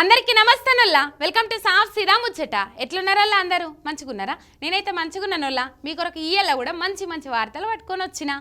అందరికీ నమస్తేనల్లా. Welcome to సాఫ్ సీదా ముచ్చట. ఎట్లున్నారల్లా అందరూ? మంచిగున్నారా? నేనైతే మంచిగున్నానల్లా. మీ కొరకు ఇయ్యేలా కూడా మంచి మంచి వార్తలు పట్టుకొని వచ్చిన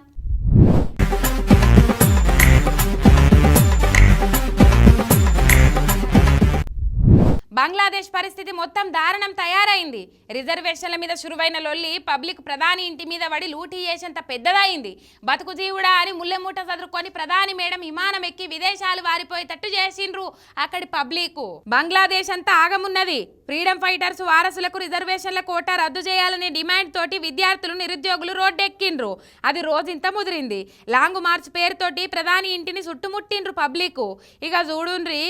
బంగ్లాదేశ్ పరిస్థితి మొత్తం దారుణం తయారైంది. రిజర్వేషన్ల మీద శురువైన లొల్లి పబ్లిక్ ప్రధాని ఇంటి మీద పడి లూటీ చేసేంత పెద్దదైంది బతుకు జీవుడా అని ముల్లెమూట చదురుకొని ప్రధాని మేడం విమానం ఎక్కి విదేశాలు వారిపోయేటట్టు చేసిండ్రు అక్కడి పబ్లిక్. బంగ్లాదేశ్ అంతా ఆగమున్నది. ఫ్రీడమ్ ఫైటర్స్ వారసులకు రిజర్వేషన్ల కోటా రద్దు చేయాలనే డిమాండ్ తోటి విద్యార్థులు నిరుద్యోగులు రోడ్డెక్కిండ్రు. అది రోజంతా ముదిరింది. లాంగ్ మార్చ్ పేరుతోటి ప్రధాని ఇంటిని చుట్టుముట్టిండ్రు పబ్లిక్. ఇక చూడుండ్రి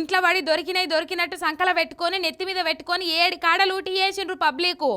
ఇంట్లో పడి దొరికినవి దొరికినట్టు సంకల పెట్టుకొని నెత్తి మీద పెట్టుకొని ఏడు కాడలు ఊటి చేసిండ్రు పబ్లిక్.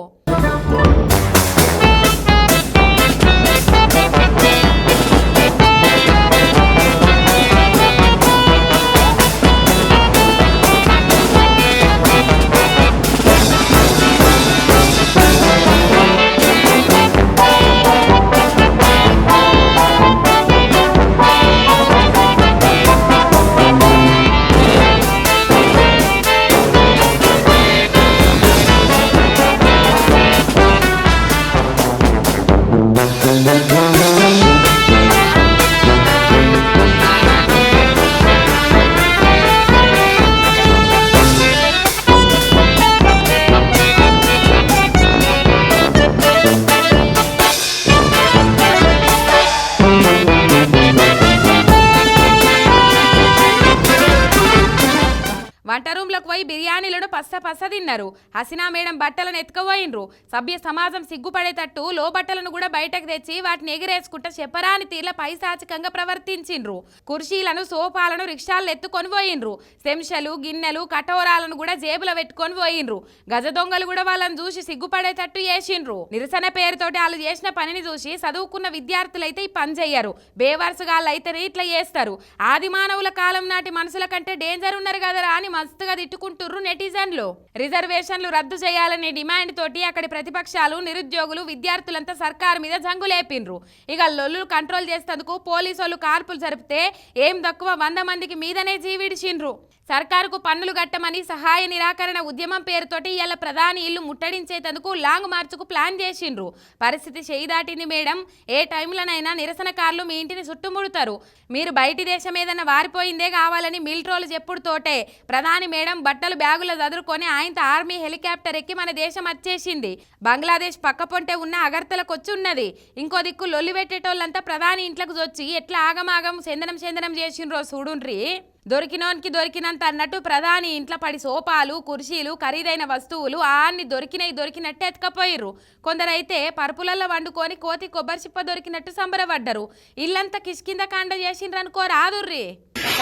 పస్స పస్స తిన్నారు. హసినా మేడం బట్టలను ఎత్తుకుపోయినరు సభ్య సమాజం సిగ్గుపడేటట్టు లో బట్టలను కూడా బయటకు తెచ్చి వాటిని ఎగిరేసుకుంటా చెప్పరాని తీర్ల పైశాచికంగా ప్రవర్తించిండ్రు. కుర్చీలను సోఫాలను రిక్షాలను ఎత్తుకొని పోయిండ్రు. శంషలు గిన్నెలు కటోరాలను కూడా జేబులో పెట్టుకొని పోయిండ్రు. గజ దొంగలు కూడా వాళ్ళని చూసి సిగ్గుపడేటట్టు చేసిండ్రు. నిరసన పేరుతోటి వాళ్ళు చేసిన పనిని చూసి చదువుకున్న విద్యార్థులైతే ఈ పని చెయ్యరు. బేవర్సుగాళ్ళు అయితే ఇట్లా చేస్తారు. ఆది మానవుల కాలం నాటి మనుషుల కంటే డేంజర్ ఉన్నారు కదరా అని మస్తుగా తిట్టుకుంటుర్రు నెటిజన్లు. రిజర్వేషన్లు. రద్దు చేయాలనే డిమాండ్ తోటి అక్కడి ప్రతిపక్షాలు నిరుద్యోగులు విద్యార్థులంతా సర్కారు మీద జంగులేపిండ్రు ఇక లొల్లు కంట్రోల్ చేసేందుకు పోలీసు కార్పులు జరిపితే ఏం తక్కువ వంద మందికి మీదనే జీవిడిచిండ్రు. సర్కారుకు పన్నులు కట్టమని సహాయ నిరాకరణ ఉద్యమం పేరుతోటి ఇవాళ ప్రధాని ఇల్లు ముట్టడించేందుకు లాంగ్ మార్చుకు ప్లాన్ చేసిండ్రు. పరిస్థితి చేయి దాటింది మేడం. ఏ టైంలోనైనా నిరసనకారులు మీ ఇంటిని చుట్టుముడతారు. మీరు బయటి దేశం ఏదైనా వారిపోయిందే కావాలని మిలిటరోలు చెప్పుడుతోటే ప్రధాని మేడం బట్టలు బ్యాగులు చదురుకొని ఆయనతో ఆర్మీ హెలికాప్టర్ ఎక్కి మన దేశం వచ్చేసింది బంగ్లాదేశ్ పక్కపొంటే ఉన్న అగర్తలకు వచ్చి ఉన్నది ఇంకో దిక్కు లొల్లి పెట్టేటోళ్ళంతా ప్రధాని ఇంట్లోకి వచ్చి ఎట్లా ఆగమాగం చందనం చందనం చేసిండ్రో చూడుండ్రి. దొరికినోనికి దొరికినంత అన్నట్టు ప్రధాని ఇంట్లో పడి సోపాలు కుర్చీలు ఖరీదైన వస్తువులు ఆన్ని దొరికినవి దొరికినట్టు ఎత్తుకపోయిర్రు కొందరైతే పరుపులలో వండుకొని కోతి కొబ్బరి చిప్ప దొరికినట్టు సంబరపడ్డరు ఇల్లంతా కిష్కింద కాండ చేసిండ్రు అనుకో రాదుర్రి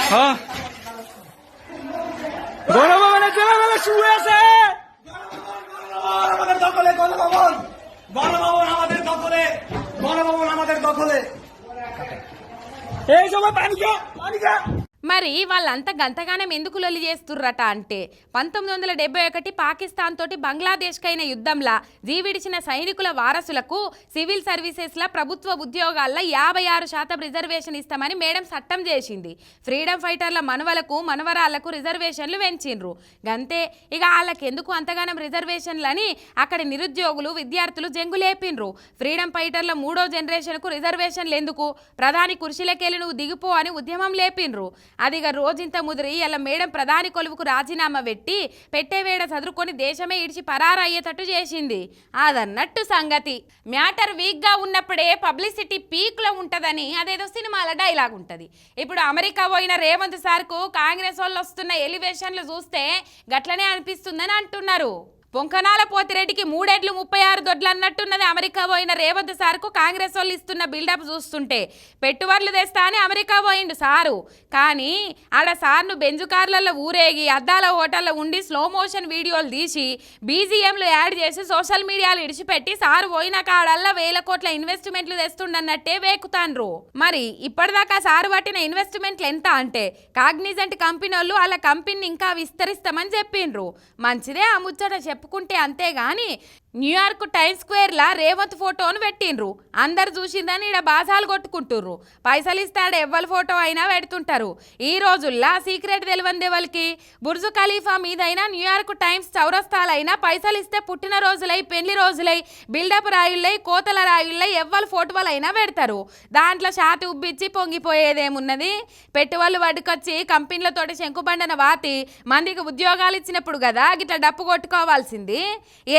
হ্যাঁ গণভবনে জেলাবেলা শুরু হয়েছে গণভবন మరి వాళ్ళంతా గంతగానం ఎందుకు లొలి చేస్తుర్రట అంటే పంతొమ్మిది వందల డెబ్బై ఒకటి పాకిస్తాన్ తోటి బంగ్లాదేశ్కైన యుద్ధంలా జీవిడిచిన సైనికుల వారసులకు సివిల్ సర్వీసెస్లో ప్రభుత్వ ఉద్యోగాల్లో యాభై ఆరు శాతం రిజర్వేషన్ ఇస్తామని మేడం చట్టం చేసింది. ఫ్రీడమ్ ఫైటర్ల మనవలకు మనవరాళ్ళకు రిజర్వేషన్లు పెంచిండ్రు. గంతే ఇక వాళ్ళకెందుకు అంతగానం రిజర్వేషన్లని? అక్కడి నిరుద్యోగులు విద్యార్థులు జంగులేపిండ్రు ఫ్రీడమ్ ఫైటర్ల మూడో జనరేషన్కు రిజర్వేషన్లు ఎందుకు ప్రధాని కుర్చీలకెళ్ళి నువ్వు దిగిపో అని ఉద్యమం లేపిండ్రు. అదిగా రోజింత ముదిరి. ఇలా మేడం ప్రధాని కొలువుకు రాజీనామా పెట్టి పెట్టేవేడ చదువుకొని దేశమే ఇడిచి పరారయ్యేటట్టు చేసింది. అదన్నట్టు సంగతి. మ్యాటర్ వీక్గా ఉన్నప్పుడే పబ్లిసిటీ పీక్లో ఉంటుందని అదేదో సినిమాల డైలాగ్ ఉంటుంది. ఇప్పుడు అమెరికా పోయిన రేవంత్ సార్కు కాంగ్రెస్ వాళ్ళు వస్తున్న ఎలివేషన్లు చూస్తే గట్లనే అనిపిస్తుందని అంటున్నారు. పొంకనాల పోతిరెడ్డికి మూడేట్లు ముప్పై ఆరు దొడ్లు అన్నట్టున్నది అమెరికా పోయిన రేవంత్ సార్కు కాంగ్రెస్ వాళ్ళు ఇస్తున్న బిల్డప్ చూస్తుంటే పెట్టుబడులు తెస్తా అని అమెరికా పోయిండు సారు. కానీ ఆడ సార్ను బెంజు కార్లలో ఊరేగి అద్దాల హోటల్లో ఉండి స్లో మోషన్ వీడియోలు తీసి బీజిఎంలు యాడ్ చేసి సోషల్ మీడియాలు ఇడిచిపెట్టి సారు పోయిన కాడల్లా వేల కోట్ల ఇన్వెస్ట్మెంట్లు తెస్తుండన్నట్టే వేకుతాండ్రు. మరి ఇప్పటిదాకా సారు పట్టిన ఇన్వెస్ట్మెంట్లు ఎంత అంటే కాగ్నిజెంట్ కంపెనీ వాళ్ళు వాళ్ళ కంపెనీని ఇంకా విస్తరిస్తామని చెప్పిండ్రు. మంచిదే ఆ ముచ్చట చెప్పుకుంటే అంతేగాని న్యూయార్క్ టైమ్ స్క్వేర్లా రేవంత్ ఫోటోను పెట్టిండ్రు. అందరు చూసిందని ఈడ బాసాలు కొట్టుకుంటుర్రు. పైసలు ఇస్తాడు ఎవ్వరి ఫోటో అయినా పెడుతుంటారు. ఈ రోజుల్లా సీక్రెట్ తెలివంది ఎవరికి బుర్జు ఖలీఫా మీదైనా న్యూయార్క్ టైమ్స్ చౌరస్తాలైనా పైసలు ఇస్తే పుట్టిన రోజులై పెళ్ళి రోజులై బిల్డప్ రాయుళ్ళై కోతల రాయుళ్ళై ఫోటోలు ఫోటోలైనా పెడతారు. దాంట్లో షాతి ఉబ్బిచ్చి పొంగిపోయేదేమున్నది? పెట్టుబడులు వడ్డుకొచ్చి కంపెనీలతోటి శంకుబండన వాతి మందికి ఉద్యోగాలు ఇచ్చినప్పుడు కదా గిట్లా డప్పు కొట్టుకోవాల్సింది?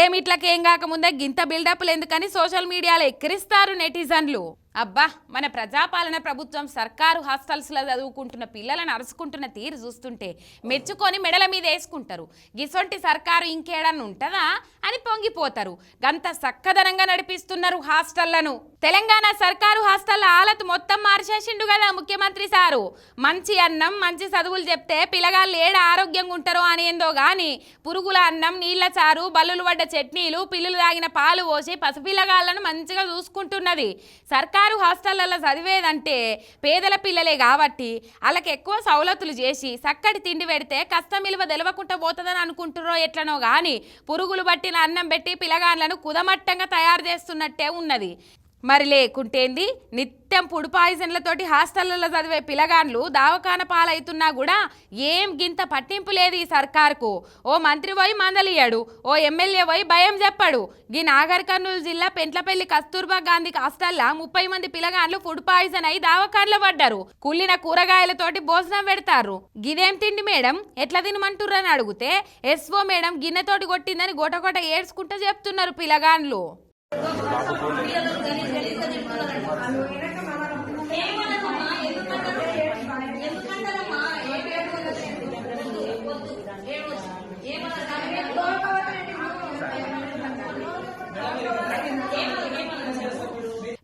ఏమిట్లకేం కాకముందే గింత బిల్డప్లు ఎందుకని సోషల్ మీడియాలో ఎక్కిరిస్తారు నెటిజన్లు అబ్బా మన ప్రజాపాలన ప్రభుత్వం సర్కారు హాస్టల్స్లో చదువుకుంటున్న పిల్లలను అరుచుకుంటున్న తీరు చూస్తుంటే మెచ్చుకొని మెడల మీద వేసుకుంటారు. గిసొంటి సర్కారు ఇంకేడన్నా ఉంటుందా అని పొంగిపోతారు. గంత సక్కదనంగా నడిపిస్తున్నారు హాస్టళ్ళను. తెలంగాణ సర్కారు హాస్టల్ ఆలత్ మొత్తం మార్చేసిండు కదా ముఖ్యమంత్రి సారు. మంచి అన్నం మంచి చదువులు చెప్తే పిల్లగాళ్ళు ఏడ ఆరోగ్యంగా ఉంటారో అనేందో గాని పురుగుల అన్నం నీళ్ళ చారు బల్లులు పడ్డ చట్నీలు పిల్లులు తాగిన పాలు పోసి పసిపిల్లగాళ్ళను మంచిగా చూసుకుంటున్నది. సర్కారు హాస్టళ్ళలో చదివేదంటే పేదల పిల్లలే కాబట్టి వాళ్ళకి ఎక్కువ సౌలతులు చేసి చక్కటి తిండి పెడితే కష్టం విలువ తెలవకుండా పోతుందని అనుకుంటురో ఎట్లనో కానీ పురుగులు పట్టిన అన్నం పెట్టి పిల్లగాళ్ళను కుదమట్టంగా తయారు చేస్తున్నట్టే ఉన్నది. మరి లేకుంటేంది? నిత్యం ఫుడ్ పాయిజన్లతోటి హాస్టళ్ళలో చదివే పిలగాన్లు దావకాన పాలవుతున్నా కూడా ఏం గింత పట్టింపు లేదు ఈ సర్కార్కు. ఓ మంత్రి పోయి మందలియాడు ఓ ఎమ్మెల్యే పోయి భయం చెప్పాడు. గీ నాగర్ కర్నూలు జిల్లా పెంట్లపల్లి కస్తూర్బా గాంధీ హాస్టల్లా ముప్పై మంది పిలగాన్లు ఫుడ్ పాయిజన్ అయి దావకాన్లో పడ్డారు. కుళ్ళిన కూరగాయలతోటి భోజనం పెడతారు గిదేం తిండి మేడం? ఎట్లా తినమంటుర్రని అడిగితే ఎస్ఓ మేడం గిన్నెతోటి కొట్టిందని గోటగోట ఏడ్చుకుంటూ చెప్తున్నారు పిలగాన్లు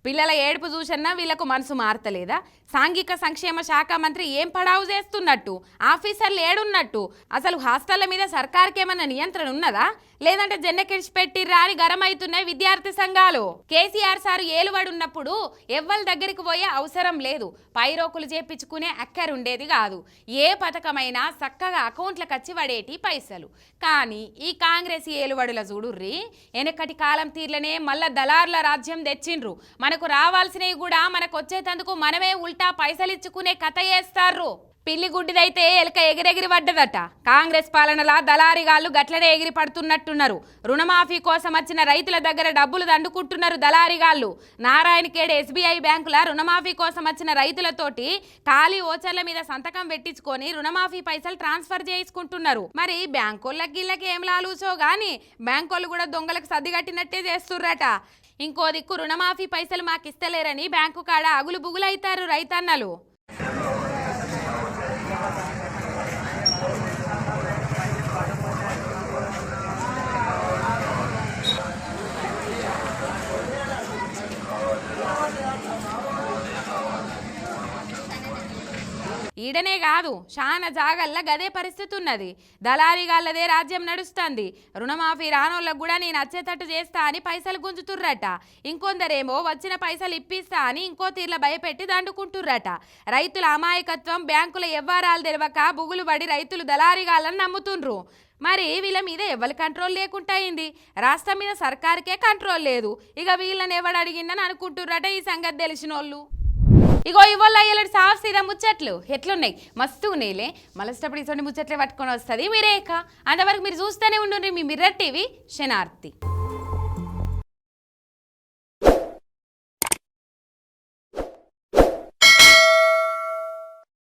పిల్లల ఏడుపు చూసన్నా వీళ్ళకు మనసు మారతలేదా? సాంఘిక సంక్షేమ శాఖ మంత్రి ఏం పడావు చేస్తున్నట్టు? ఆఫీసర్లు ఏడున్నట్టు? అసలు హాస్టళ్ళ మీద సర్కార్కి ఏమన్నా నియంత్రణ ఉన్నదా? లేదంటే జెన్నెకిడిచి పెట్టిర్రా అని గరం అవుతున్నాయి విద్యార్థి సంఘాలు? కేసీఆర్ సార్ ఏలువడున్నప్పుడు ఎవ్వరి దగ్గరికి పోయే అవసరం లేదు. పైరోకులు చేపించుకునే అక్కరుండేది కాదు. ఏ పథకమైనా చక్కగా అకౌంట్లకు వచ్చి పడేటి పైసలు. కానీ ఈ కాంగ్రెస్ ఏలువడుల చూడుర్రి వెనకటి కాలం తీర్లనే మళ్ళా దళార్ల రాజ్యం తెచ్చిండ్రు. మనకు రావాల్సిన కూడా మనకు వచ్చేటందుకు మనమే ఉల్టా పైసలు ఇచ్చుకునే కథ వేస్తారు పిల్లి గుడ్డిదైతే ఎలక ఎగిరెగిరి పడ్డదట. కాంగ్రెస్ పాలనలా దళారిగాళ్ళు గట్లనే ఎగిరి పడుతున్నట్టున్నారు. రుణమాఫీ కోసం వచ్చిన రైతుల దగ్గర డబ్బులు దండుకుంటున్నారు దళారిగాళ్ళు నారాయణఖేడ్ ఎస్బీఐ బ్యాంకుల రుణమాఫీ కోసం వచ్చిన రైతులతోటి ఖాళీ ఓచర్ల మీద సంతకం పెట్టించుకొని రుణమాఫీ పైసలు ట్రాన్స్ఫర్ చేసుకుంటున్నారు మరి బ్యాంకోళ్ళకి గిళ్ళకి ఏం లాలూచో గాని బ్యాంకోళ్ళు కూడా దొంగలకు సర్దిగట్టినట్టే చేస్తుర్రట. ఇంకో దిక్కు రుణమాఫీ పైసలు మాకిస్తలేరని బ్యాంకు కాడ అగులు బుగులైతారు రైతన్నలు. ఈడనే కాదు చాలా జాగల్లా గదే పరిస్థితి ఉన్నది దళారీగాళ్ళదే రాజ్యం నడుస్తుంది. రుణమాఫీ రానోళ్ళకు కూడా నేను వచ్చేటట్టు చేస్తా అని పైసలు గుంజుతుర్రట. ఇంకొందరేమో వచ్చిన పైసలు ఇప్పిస్తా అని ఇంకో తీర్ల భయపెట్టి దండుకుంటుర్రట. రైతుల అమాయకత్వం బ్యాంకుల వ్యవహారాలు తెలవక బుగులు పడి రైతులు దళారీగాళ్ళని నమ్ముతుండ్రు. మరి వీళ్ళ మీద ఎవరి కంట్రోల్ లేకుండా అయింది? రాష్ట్రం మీద సర్కారుకే కంట్రోల్ లేదు. ఇక వీళ్ళని ఎవడు అడిగిందని అనుకుంటుర్రట ఈ సంగతి తెలిసిన వాళ్ళు ఇగో ఇవాళ ఇలాంటి సాఫ్ సీదా ముచ్చట్లు ఎట్లున్నాయి? మస్తు ఉన్నాయిలే. మలసేటప్పుడు ఇటువంటి ముచ్చట్లే పట్టుకొని వస్తుంది. మీరేక? అంతవరకు మీరు చూస్తూనే ఉండండి మీ మిర్రర్ టీవీ శనార్తి.